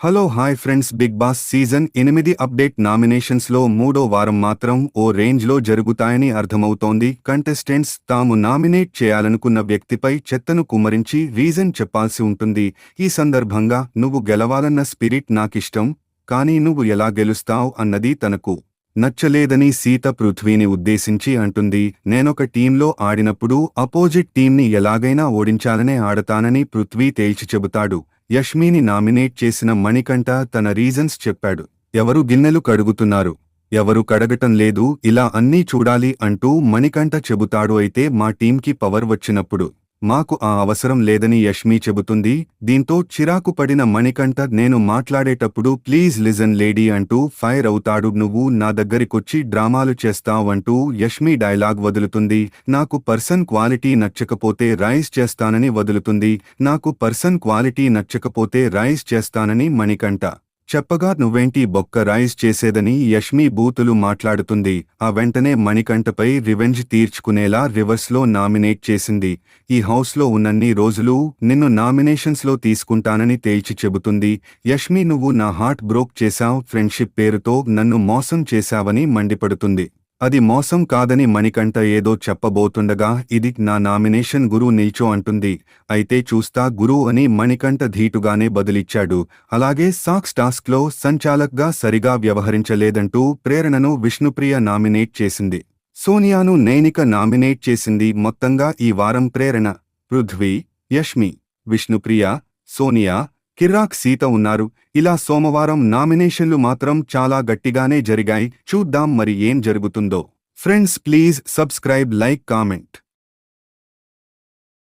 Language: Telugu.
Hello hi friends Bigg Boss season ఎనిమిది అప్డేట్ నామినేషన్స్లో మూడో వారం మాత్రం ఓ రేంజ్లో జరుగుతాయని అర్థమవుతోంది. కంటెస్టెంట్స్ తాము నామినేట్ చేయాలనుకున్న వ్యక్తిపై చెత్తను కుమ్మరించి రీజన్ చెప్పాల్సి ఉంటుంది. ఈ సందర్భంగా నువ్వు గెలవాలన్న స్పిరిట్ నాకిష్టం కానీ నువ్వు ఎలా గెలుస్తావ్ అన్నది తనకు నచ్చలేదని సీత పృథ్వీని ఉద్దేశించి అంటుంది. నేనొక టీంలో ఆడినప్పుడు అపోజిట్ టీంని ఎలాగైనా ఓడించాలనే ఆడతానని పృథ్వీ తేల్చి చెబుతాడు. యష్మిని నామినేట్ చేసిన మణికంఠ తన రీజన్స్ చెప్పాడు. ఎవరు గిన్నెలు కడుగుతున్నారు? ఎవరు కడగటం లేదు ఇలా అన్నీ చూడాలి అంటూ మణికంఠ చెబుతాడు అయితే మా టీంకి పవర్ వచ్చినప్పుడు. మాకు ఆ అవసరం లేదని యష్మి చెబుతుంది. దీంతో చిరాకు పడిన మణికంఠ నేను మాట్లాడేటప్పుడు ప్లీజ్ లిజన్ లేడీ అంటూ ఫైర్ అవుతాడు. నువ్వు నా దగ్గరికొచ్చి డ్రామాలు చేస్తావంటూ యష్మి డైలాగ్ వదులుతుంది. నాకు పర్సన్ క్వాలిటీ నచ్చకపోతే రైస్ చేస్తానని వదులుతుంది. నాకు పర్సన్ క్వాలిటీ నచ్చకపోతే రైస్ చేస్తానని మణికంఠ చెప్పగా నువ్వేంటి బొక్క రైజ్ చేసేదని యష్మి బూతులు మాట్లాడుతుంది. ఆ వెంటనే మణికంఠపై రివెంజ్ తీర్చుకునేలా రివర్స్లో నామినేట్ చేసింది. ఈ హౌస్లో ఉన్నన్ని రోజులు నిన్ను నామినేషన్స్లో తీసుకుంటానని తేల్చి చెబుతుంది. యష్మి నువ్వు నా హార్ట్ బ్రోక్ చేశావ్. ఫ్రెండ్షిప్ పేరుతో నన్ను మోసం చేశావని మండిపడుతుంది. అది మోసం కాదని మణికంఠ ఏదో చెప్పబోతుండగా ఇది నా నామినేషన్ గురు నిల్చో అంటుంది. అయితే చూస్తా గురు అని మణికంఠ ధీటుగానే బదులిచ్చాడు. అలాగే సాక్స్ టాస్క్లో సంచాలక్గా సరిగా వ్యవహరించలేదంటూ ప్రేరణను విష్ణుప్రియ నామినేట్ చేసింది. సోనియాను నైనిక నామినేట్ చేసింది మొత్తంగా ఈ వారం ప్రేరణ. పృథ్వీ యష్మి విష్ణుప్రియ సోనియా కిర్రాక్ సీత ఉన్నారు. ఇలా సోమవారం నామినేషన్లు మాత్రం చాలా గట్టిగానే జరిగాయి. చూద్దాం మరి ఏం జరుగుతుందో. Friends please subscribe like comment.